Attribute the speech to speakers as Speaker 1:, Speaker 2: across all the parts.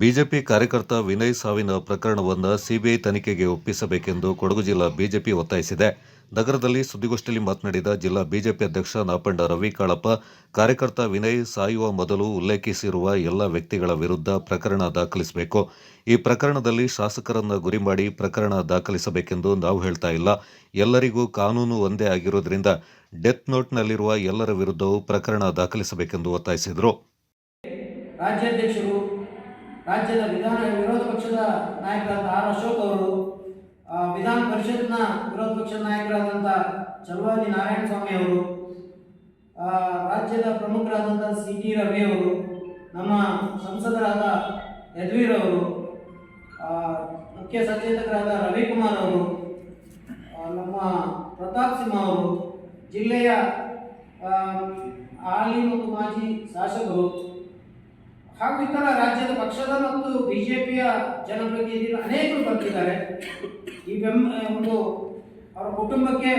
Speaker 1: BJP ಕಾರ್ಯಕರ್ತ ವಿನಯ್ ಸಾವಿನ ಪ್ರಕರಣವನ್ನು ಸಿಬಿಐ ತನಿಖೆಗೆ ಒಪ್ಪಿಸಬೇಕೆಂದು ಕೊಡಗು ಜಿಲ್ಲಾ ಬಿಜೆಪಿ ಒತ್ತಾಯಿಸಿದೆ. ನಗರದಲ್ಲಿ ಸುದ್ದಿಗೋಷ್ಠಿಯಲ್ಲಿ ಮಾತನಾಡಿದ ಜಿಲ್ಲಾ ಬಿಜೆಪಿ ಅಧ್ಯಕ್ಷ ನಾಪಂಡ ರವಿ ಕಾಳಪ್ಪ, ಕಾರ್ಯಕರ್ತ ವಿನಯ್ ಸಾಯುವ ಮೊದಲು ಉಲ್ಲೇಖಿಸಿರುವ ಎಲ್ಲ ವ್ಯಕ್ತಿಗಳ ವಿರುದ್ಧ ಪ್ರಕರಣ ದಾಖಲಿಸಬೇಕು. ಈ ಪ್ರಕರಣದಲ್ಲಿ ಶಾಸಕರನ್ನ ಗುರಿ ಮಾಡಿ ಪ್ರಕರಣ ದಾಖಲಿಸಬೇಕೆಂದು ನಾವು ಹೇಳ್ತಾ ಇಲ್ಲ. ಎಲ್ಲರಿಗೂ ಕಾನೂನು ಒಂದೇ ಆಗಿರೋದ್ರಿಂದ ಡೆತ್ ನೋಟ್ನಲ್ಲಿರುವ ಎಲ್ಲರ ವಿರುದ್ಧವೂ ಪ್ರಕರಣ ದಾಖಲಿಸಬೇಕೆಂದು ಒತ್ತಾಯಿಸಿದರು.
Speaker 2: ರಾಜ್ಯಾಧ್ಯಕ್ಷರು ರಾಜ್ಯದ ವಿಧಾನ ವಿರೋಧ ಪಕ್ಷದ ನಾಯಕರಾದ ಆರ್ ಅಶೋಕ್ ಅವರು ವಿಧಾನ ಪರಿಷತ್ನ ವಿರೋಧ ಪಕ್ಷದ ನಾಯಕರಾದಂಥ ಚಲವಾದಿ ನಾರಾಯಣ ಸ್ವಾಮಿ ಅವರು ರಾಜ್ಯದ ಪ್ರಮುಖರಾದಂಥ ಸಿ ಟಿ ರವಿ ಅವರು, ನಮ್ಮ ಸಂಸದರಾದ ಯದ್ವೀರ್ ಅವರು ಮುಖ್ಯ ಸಚೇತಕರಾದ ರವಿಕುಮಾರ್ ಅವರು ನಮ್ಮ ಪ್ರತಾಪ್ ಸಿಂಹ ಅವರು, ಜಿಲ್ಲೆಯ ಹಾಲಿ ಮತ್ತು ಮಾಜಿ ಶಾಸಕರು ಹಾಗೂ ಇತರ ರಾಜ್ಯದ ಪಕ್ಷದ ಮತ್ತು ಬಿಜೆಪಿಯ ಜನಪ್ರತಿನಿಧಿಗಳು ಅನೇಕರು ಬರ್ತಿದ್ದಾರೆ. ಈ ಒಂದು ಅವರ ಕುಟುಂಬಕ್ಕೆ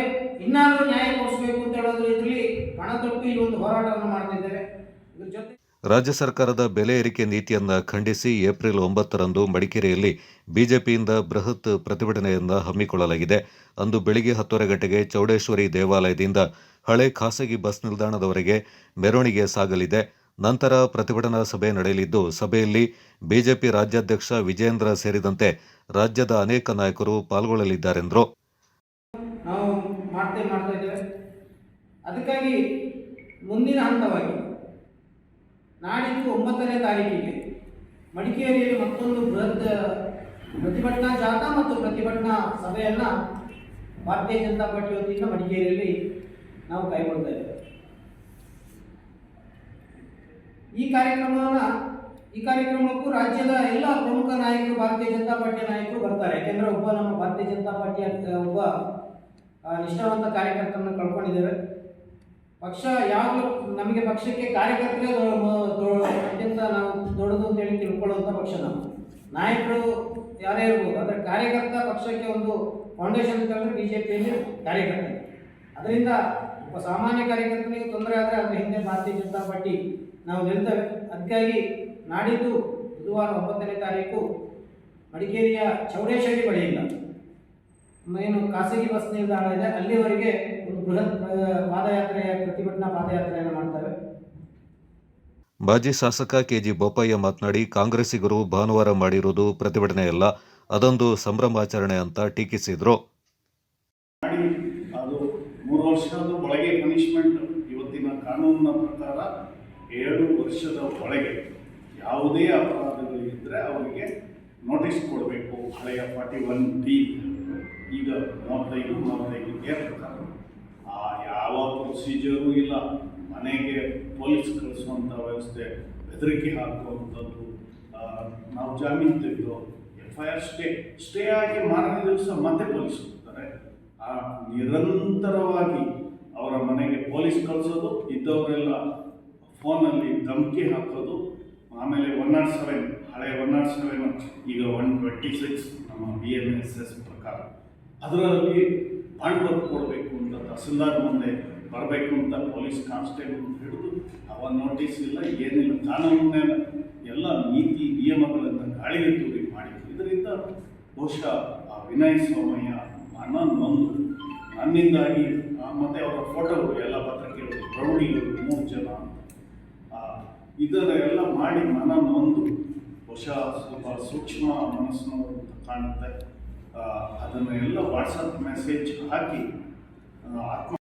Speaker 2: ಇನ್ನಾದರೂ ನ್ಯಾಯ ಕೊಡಿಸಬೇಕು ಅಂತ ಹೇಳೋದ್ರ ಇದರಲ್ಲಿ ಹಣ ತೊಟ್ಟು ಇಲ್ಲಿ ಒಂದು ಹೋರಾಟವನ್ನು ಮಾಡ್ತಿದ್ದೇವೆ ಇದ್ರ ಜೊತೆ
Speaker 1: ರಾಜ್ಯ ಸರ್ಕಾರದ ಬೆಲೆ ಏರಿಕೆ ನೀತಿಯನ್ನು ಖಂಡಿಸಿ ಏಪ್ರಿಲ್ ಒಂಬತ್ತರಂದು ಮಡಿಕೇರಿಯಲ್ಲಿ ಬಿಜೆಪಿಯಿಂದ ಬೃಹತ್ ಪ್ರತಿಭಟನೆಯನ್ನು ಹಮ್ಮಿಕೊಳ್ಳಲಾಗಿದೆ. ಅಂದು ಬೆಳಿಗ್ಗೆ ಹತ್ತುವರೆ ಗಂಟೆಗೆ ಚೌಡೇಶ್ವರಿ ದೇವಾಲಯದಿಂದ ಹಳೆ ಖಾಸಗಿ ಬಸ್ ನಿಲ್ದಾಣದವರೆಗೆ ಮೆರವಣಿಗೆ ಸಾಗಲಿದೆ. ನಂತರ ಪ್ರತಿಭಟನಾ ಸಭೆ ನಡೆಯಲಿದ್ದು, ಸಭೆಯಲ್ಲಿ ಬಿಜೆಪಿ ರಾಜ್ಯಾಧ್ಯಕ್ಷ ವಿಜೇಂದ್ರ ಸೇರಿದಂತೆ ರಾಜ್ಯದ ಅನೇಕ ನಾಯಕರು ಪಾಲ್ಗೊಳ್ಳಲಿದ್ದಾರೆಂದರು.
Speaker 2: ನಾವು ಅದಕ್ಕಾಗಿ ಮುಂದಿನ ಹಂತವಾಗಿ ನಾಡಿದ್ದು ಒಂಬತ್ತನೇ ತಾರೀಕಿಗೆ ಮಡಿಕೇರಿಯಲ್ಲಿ ಮತ್ತೊಂದು ಬೃಹತ್ ಪ್ರತಿಭಟನಾ ಜಾಥಾ ಮತ್ತು ಪ್ರತಿಭಟನಾ ಸಭೆಯನ್ನು ಭಾರತೀಯ ಜನತಾ ಪಾರ್ಟಿ ವತಿಯಿಂದ ಮಡಿಕೇರಿಯಲ್ಲಿ ನಾವು ಕೈಗೊಳ್ತಾ ಇದ್ದೇವೆ. ಈ ಕಾರ್ಯಕ್ರಮನ ಈ ಕಾರ್ಯಕ್ರಮಕ್ಕೂ ರಾಜ್ಯದ ಎಲ್ಲ ಪ್ರಮುಖ ನಾಯಕರು, ಭಾರತೀಯ ಜನತಾ ಪಾರ್ಟಿಯ ನಾಯಕರು ಬರ್ತಾರೆ. ಯಾಕೆಂದ್ರೆ ಒಬ್ಬ ನಮ್ಮ ಭಾರತೀಯ ಜನತಾ ಪಾರ್ಟಿಯ ಒಬ್ಬ ನಿಷ್ಠಾವಂತ ಕಾರ್ಯಕರ್ತರನ್ನು ಕಳ್ಕೊಂಡಿದ್ದೇವೆ ಪಕ್ಷ ಯಾವಾಗಲೂ ನಮಗೆ ಪಕ್ಷಕ್ಕೆ ಕಾರ್ಯಕರ್ತರೇ ಅತ್ಯಂತ ನಾವು ದೊಡ್ಡದು ಅಂತ ಹೇಳಿ ತಿಳ್ಕೊಳ್ಳುವಂಥ ಪಕ್ಷ ನಾವು. ನಾಯಕರು ಯಾರೇ ಇರ್ಬೋದು, ಆದರೆ ಕಾರ್ಯಕರ್ತ ಪಕ್ಷಕ್ಕೆ ಒಂದು ಫೌಂಡೇಶನ್ ಅಂತಂದ್ರೆ ಬಿ ಜೆ ಪಿಯಲ್ಲಿ ಕಾರ್ಯಕರ್ತ ಅದರಿಂದ ಒಬ್ಬ ಸಾಮಾನ್ಯ ಕಾರ್ಯಕರ್ತನಿಗೆ ತೊಂದರೆ ಆದರೆ ಅದರ ಹಿಂದೆ ಭಾರತೀಯ ಜನತಾ ಪಾರ್ಟಿ ನಾವು ನಿಲ್ತೇವೆ ಅದಕ್ಕಾಗಿ ನಾಡಿದ್ದು ಬುಧವಾರ ಒಂಬತ್ತನೇ ತಾರೀಕು ಮಡಿಕೇರಿಯ ಚೌಡೇಶ್ವರಿ ಬಳಿಯಿಂದ ಏನು ಖಾಸಗಿ ಬಸ್ ನಿಲ್ದಾಣ ಇದೆ. ಅಲ್ಲಿವರೆಗೆ ಒಂದು ಬೃಹತ್ ಪಾದಯಾತ್ರೆಯ ಪ್ರತಿಭಟನಾ ಪಾದಯಾತ್ರೆಯನ್ನು ಮಾಡ್ತೇವೆ.
Speaker 1: ಮಾಜಿ ಶಾಸಕ ಕೆಜಿ ಬೋಪಯ್ಯ ಮಾತನಾಡಿ, ಕಾಂಗ್ರೆಸ್ಸಿಗರು ಭಾನುವಾರ ಮಾಡಿರುವುದು ಪ್ರತಿಭಟನೆಯಲ್ಲ, ಅದೊಂದು ಸಂಭ್ರಮಾಚರಣೆ ಅಂತ ಟೀಕಿಸಿದರು.
Speaker 3: ವರ್ಷದ ಒಳಗೆ ಪನಿಷ್ಮೆಂಟ್ ಇವತ್ತಿನ ಕಾನೂನಿನ ಪ್ರಕಾರ ಏಳು ವರ್ಷದ ಒಳಗೆ ಯಾವುದೇ ಅಪರಾಧಗಳಿದ್ದರೆ ಅವರಿಗೆ ನೋಟಿಸ್ ಕೊಡಬೇಕು, ಹಳೆಯ ಫಾರ್ಟಿ ಒನ್ ಡಿ ಈಗ ಮೂವತ್ತೈದು ಮೂವತ್ತೈದು ಪ್ರಕಾರ. ಆ ಯಾವ ಪ್ರೊಸೀಜರು ಇಲ್ಲ. ಮನೆಗೆ ಪೊಲೀಸ್ ಕಳಿಸುವಂಥ ವ್ಯವಸ್ಥೆ, ಬೆದರಿಕೆ ಹಾಕುವಂಥದ್ದು ನಾವು ಜಾಮೀನು ತೆಗೆದು F I R stay stay ಆಗಿ ಮಾರನೇ ದಿವಸ ಮತ್ತೆ ಪೊಲೀಸ್ ಹೋಗ್ತಾರೆ. ಆ ನಿರಂತರವಾಗಿ ಅವರ ಮನೆಗೆ ಪೊಲೀಸ್ ಕಳಿಸೋದು, ಇದ್ದವರೆಲ್ಲ ಫೋನಲ್ಲಿ ಧಮಕಿ ಹಾಕೋದು, ಆಮೇಲೆ ಒನ್ ನಾಟ್ ಸೆವೆನ್, ಹಳೆ ಒನ್ ನಾಟ್ ಸೆವೆನ್, ಈಗ ಒನ್ ಟ್ವೆಂಟಿ ಸಿಕ್ಸ್, ನಮ್ಮ ಬಿ ಎನ್ ಎಸ್ ಎಸ್ ಪ್ರಕಾರ. ಅದರಲ್ಲಿ ಬಾಂಡ್ ಕೊಡಬೇಕು ಅಂತ, ತಹಸೀಲ್ದಾರ್ ಮುಂದೆ ಬರಬೇಕು ಅಂತ ಪೊಲೀಸ್ ಕಾನ್ಸ್ಟೇಬಲ್ ಹಿಡಿದು, ಅವ ನೋಟಿಸ್ ಇಲ್ಲ, ಏನಿಲ್ಲ ಕಾನೂನಿನ ಎಲ್ಲ ನೀತಿ ನಿಯಮಗಳನ್ನು ಗಾಳಿಗೆ ತೂರಿ ಮಾಡಿದ್ರು. ಇದರಿಂದ ಬಹುಶಃ ಆ ವಿನಯ್ ನೊಂದು ಆ, ಮತ್ತೆ ಅವರ ಫೋಟೋಗಳು ಎಲ್ಲ ಪತ್ರಿಕೆಗಳು ಪ್ರೌಢಿಗಳು ಮೂರು ಜನ ಇದರ ಎಲ್ಲ ಮಾಡಿ ಮನ ನೊಂದು ಹೊಸ ಸ್ವಲ್ಪ ಸೂಕ್ಷ್ಮ ಮನಸ್ಸಿನವರು ಕಾಣುತ್ತೆ. ಅದನ್ನು ಎಲ್ಲ ವಾಟ್ಸಪ್ ಮೆಸೇಜ್ ಹಾಕಿ ಆತ್ಮ